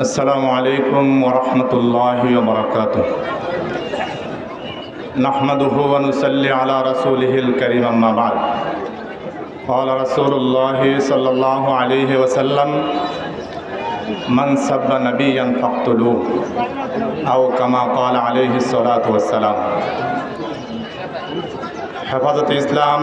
السلام عليكم ورحمة الله وبركاته. نحمده ونصلي على رسوله الكريم ما بعد. قال رسول الله صلى الله عليه وسلم من سب نبيا فاقتلوه. أو كما قال عليه الصلاة والسلام. حفاظت إسلام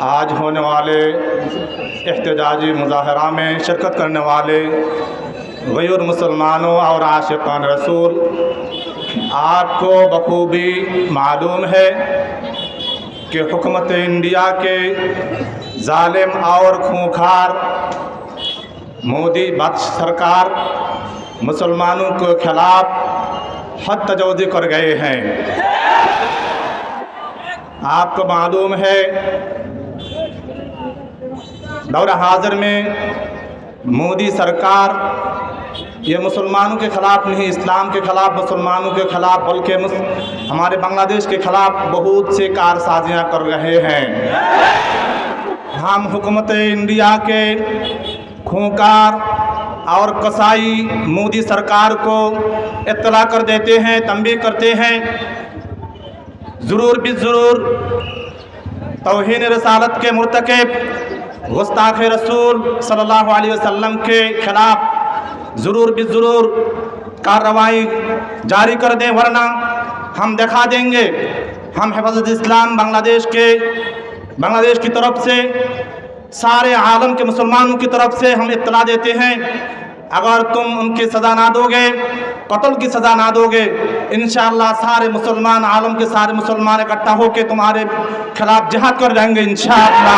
آج ہونے والے احتجاجی مظاہرہ میں شرکت کرنے والے غیر مسلمانوں اور عاشقان رسول، آپ کو بخوبی معلوم ہے کہ حکمت انڈیا کے ظالم اور خونخار مودی بخش سرکار مسلمانوں کے خلاف حد تجوزی کر گئے ہیں۔ آپ کو معلوم ہے دور حاضر میں مودی سرکار یہ مسلمانوں کے خلاف نہیں، اسلام کے خلاف، مسلمانوں کے خلاف، بلکہ مس... ہمارے بنگلہ دیش کے خلاف بہت سے کار سازیاں کر رہے ہیں۔ ہم حکومت انڈیا کے خونکار اور کسائی مودی سرکار کو اطلاع کر دیتے ہیں، تنبیہ کرتے ہیں۔ ضرور بھی ضرور توہین رسالت کے مرتکب گستاخ رسول صلی اللہ علیہ وسلم کے خلاف ضرور بھی ضرور کارروائی جاری کر دیں، ورنہ ہم دکھا دیں گے۔ ہم حفاظت اسلام بنگلہ دیش کے، بنگلہ دیش کی طرف سے، سارے عالم کے مسلمانوں کی طرف سے ہم اطلاع دیتے ہیں۔ اگر تم ان کی سزا نہ دو گے، قتل کی سزا نہ دو گے، انشاءاللہ سارے مسلمان، عالم کے سارے مسلمان اکٹھا ہو کے تمہارے خلاف جہاد کر جائیں گے، انشاءاللہ۔